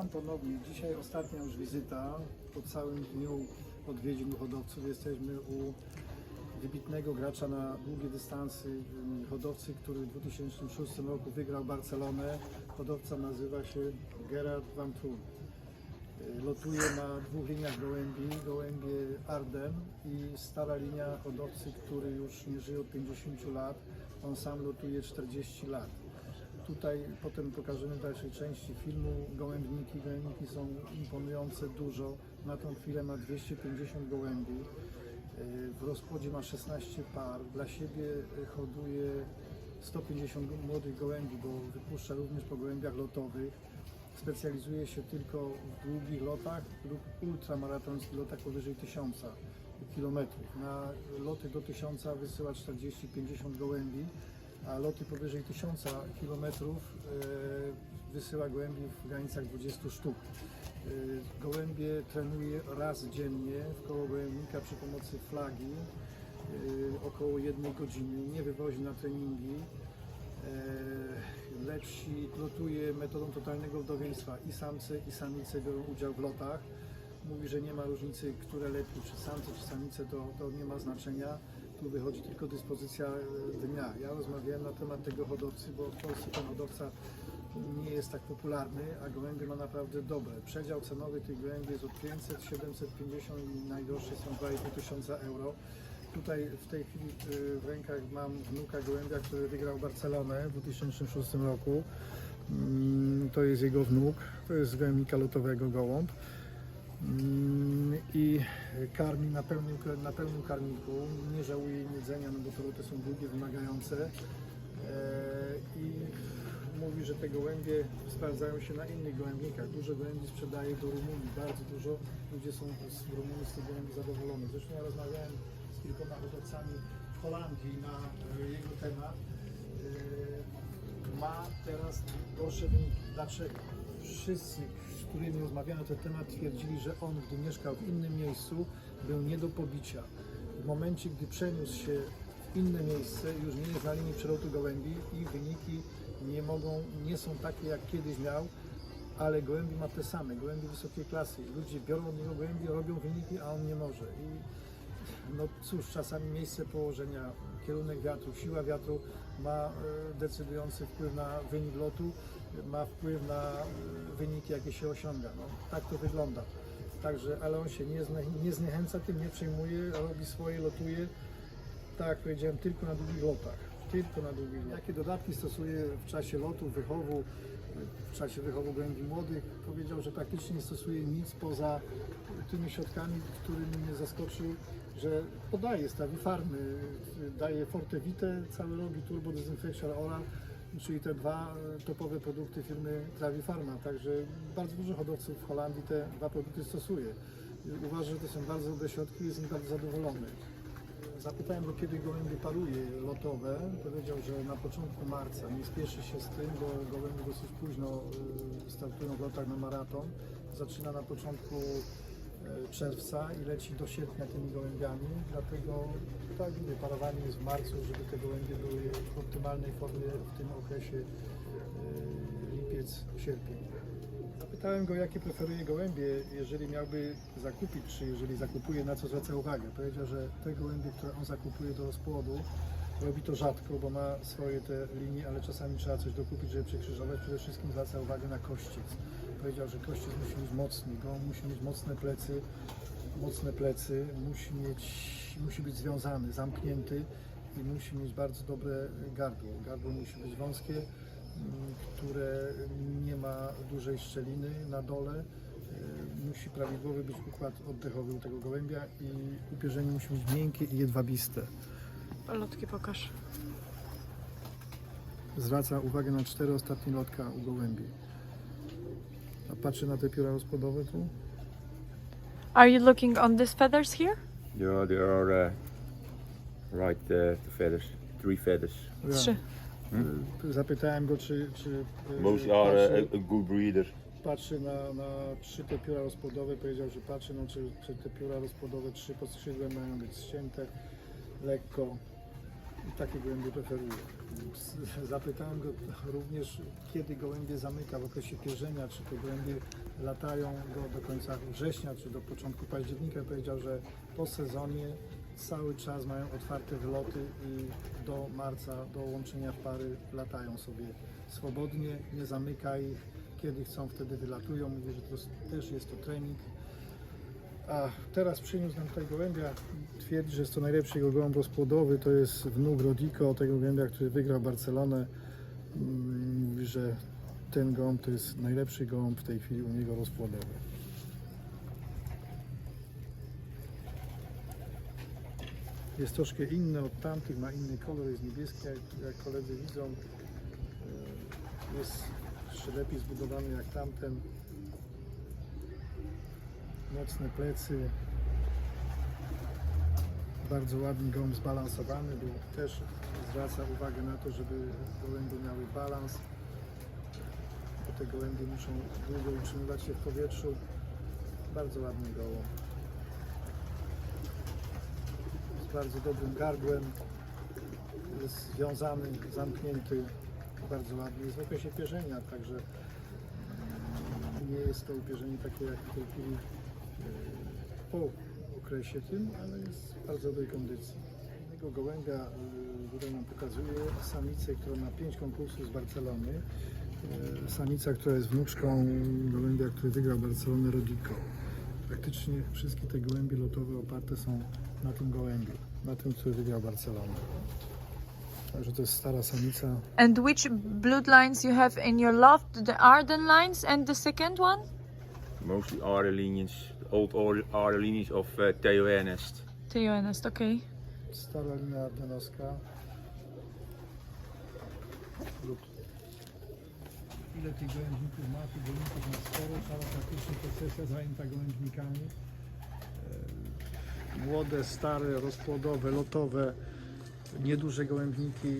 Witam ponownie. Dzisiaj ostatnia już wizyta. Po całym dniu odwiedzin hodowców jesteśmy u wybitnego gracza na długie dystansy, hodowcy, który w 2006 roku wygrał Barcelonę. Hodowca nazywa się Gerard Van Thun. Lotuje na dwóch liniach gołębi, gołębie Arden i stara linia hodowcy, który już nie żyje od 50 lat. On sam lotuje 40 lat. Tutaj potem pokażemy w dalszej części filmu gołębniki. Gołębniki są imponujące dużo. Na tą chwilę ma 250 gołębi. Yy, W rozpłodzie ma 16 par. Dla siebie hoduje 150 młodych gołębi, bo wypuszcza również po gołębiach lotowych. Specjalizuje się tylko w długich lotach lub ultramaratońskich lotach powyżej 1000 kilometrów. Na loty do 1000 wysyła 40-50 gołębi a loty powyżej 1000 km wysyła gołębi w granicach 20 sztuk. E, Gołębie trenuje raz dziennie w koło gołębnika przy pomocy flagi e, około jednej godziny, nie wywozi na treningi. E, Leci, lotuje metodą totalnego wdowieństwa i samce i samice biorą udział w lotach. Mówi, że nie ma różnicy, które lepiej, czy samce, czy samice, to, to nie ma znaczenia. Tu wychodzi tylko dyspozycja e, dnia. Ja rozmawiałem na temat tego hodowcy, bo w Polsce ten hodowca nie jest tak popularny, a gołębie ma naprawdę dobre. Przedział cenowy tych gołębi jest od 500, 750 i najdroższe są 2,5 tysiąca euro. Tutaj w tej chwili y, w rękach mam wnuka gołębia, który wygrał Barcelonę w 2006 roku. Mm, To jest jego wnuk, to jest gołębnika lotowego gołąb. Mm, I karmi na pełnym, na pełnym karmiku, nie żałuje jedzenia, no bo loty są długie, wymagające. E, I mówi, że te gołębie sprawdzają się na innych gołębnikach. Dużo gołębi sprzedaje do Rumunii, bardzo dużo ludzie są z Rumunii z tych gołębi zadowoleni. Zresztą ja rozmawiałem z kilkoma hodowcami w Holandii na e, jego temat. E, Ma teraz gorsze wyniki. Dlaczego? Wszyscy, z którymi rozmawiałem na ten temat, twierdzili, że on, gdy mieszkał w innym miejscu, był nie do pobicia. W momencie, gdy przeniósł się w inne miejsce, już nie jest na linii przelotu gołębi i wyniki nie mogą, nie są takie jak kiedyś miał, ale gołębi ma te same, gołębi wysokiej klasy. Ludzie biorą od niego gołębi, robią wyniki, a on nie może. I no cóż, czasami miejsce położenia, kierunek wiatru, siła wiatru ma e, decydujący wpływ na wynik lotu, ma wpływ na wyniki, jakie się osiąga. No, tak to wygląda. Także, ale on się nie, nie zniechęca tym, nie przejmuje, robi swoje, lotuje, tak jak powiedziałem, tylko na długich lotach. Tylko na długich lotach. Jakie dodatki stosuje w czasie lotu, wychowu, w czasie wychowu gołębi młodych? Powiedział, że praktycznie nie stosuje nic poza tymi środkami, którymi mnie zaskoczył, że podaje stawi farmy, daje Forte Vite, cały robi Turbo Disinfection Oral, czyli te dwa e, topowe produkty firmy Trawi Farma. Także bardzo dużo hodowców w Holandii te dwa produkty stosuje. Uważa, że to są bardzo dobre środki i jest im bardzo zadowolony. Zapytałem go, kiedy gołębie paruje lotowe. Powiedział, że na początku marca. Nie spieszy się z tym, bo gołębie dosyć późno y, startują w lotach na maraton. Zaczyna na początku czerwca i leci do sierpnia tymi gołębiami. Dlatego tak mówię, parowanie jest w marcu, żeby te gołębie były w optymalnej formie w tym okresie y, lipiec, sierpień. Zapytałem go, jakie preferuje gołębie, jeżeli miałby zakupić, czy jeżeli zakupuje, na co zwraca uwagę. Powiedział, że te gołębie, które on zakupuje do rozpłodu, robi to rzadko, bo ma swoje te linie, ale czasami trzeba coś dokupić, żeby przekrzyżować. Przede wszystkim zwraca uwagę na kościec. Powiedział, że kościec musi być mocny, gołąb musi mieć mocne plecy, mocne plecy, musi mieć, musi być związany, zamknięty i musi mieć bardzo dobre gardło. Gardło musi być wąskie, które nie ma dużej szczeliny na dole. Y, Musi prawidłowy być układ oddechowy u tego gołębia i upierzenie musi być miękkie i jedwabiste. Lotki pokaż. Zwraca uwagę na cztery ostatnie lotka u gołębi. A patrzy na te pióra rozpłodowe tu? Are you looking on these feathers here? Yeah, there are uh, right there, the feathers, three feathers. Ja. Trzy. Y, Zapytałem go, czy, czy y, Most are patrzy, uh, a, a good breeder. patrzy na, na trzy te pióra rozpłodowe. Powiedział, że patrzy, no, czy, czy te pióra rozpłodowe, trzy pod skrzydłem mają być ścięte lekko. I takie gołębie preferuje. Zapytałem go również, kiedy gołębie zamyka w okresie pierzenia, czy te gołębie latają do, do końca września, czy do początku października. Powiedział, że po sezonie cały czas mają otwarte wyloty i do marca, do łączenia pary latają sobie swobodnie, nie zamyka ich. Kiedy chcą, wtedy wylatują. Mówi, że to też jest to trening. A teraz przyniósł nam tutaj gołębia. Twierdzi, że jest to najlepszy jego gołąb rozpłodowy. To jest wnuk Rodiko, tego gołębia, który wygrał Barcelonę. Mm, Mówi, że ten gołąb to jest najlepszy gołąb w tej chwili u niego rozpłodowy. Jest troszkę inny od tamtych, ma inny kolor, jest niebieski, jak, koledzy widzą. E, Jest jeszcze lepiej zbudowany jak tamten. Mocne plecy. Bardzo ładny gołąb zbalansowany, bo też zwraca uwagę na to, żeby gołębie miały balans. Bo te gołębie muszą długo utrzymywać się w powietrzu. Bardzo ładny gołąb. Z bardzo dobrym gardłem. Jest związany, zamknięty. Bardzo ładnie. Jest w okresie pierzenia, także nie jest to upierzenie takie jak w tej chwili po okresie tym, ale jest w bardzo dobrej kondycji. Tego gołębia e, tutaj nam pokazuje samicę, która ma pięć konkursów z Barcelony. E, Samica, która jest wnuczką gołębia, który wygrał Barcelonę Rodico. Praktycznie wszystkie te gołębie lotowe oparte są na tym gołębiu, na tym, który wygrał Barcelonę. Także to jest stara samica, And which bloodlines you have in your loft? The Arden lines and the second one? Mostly the lineage, old or- are the lineage of uh, Theo Ernest. Theo Ernest, okay. Stara linia ardenowska. Lub ile tych gołębników ma? Tych gołębników ma sporo, cała praktycznie procesja zajęta gołębnikami. E, Młode, stare, rozpłodowe, lotowe, nieduże gołębniki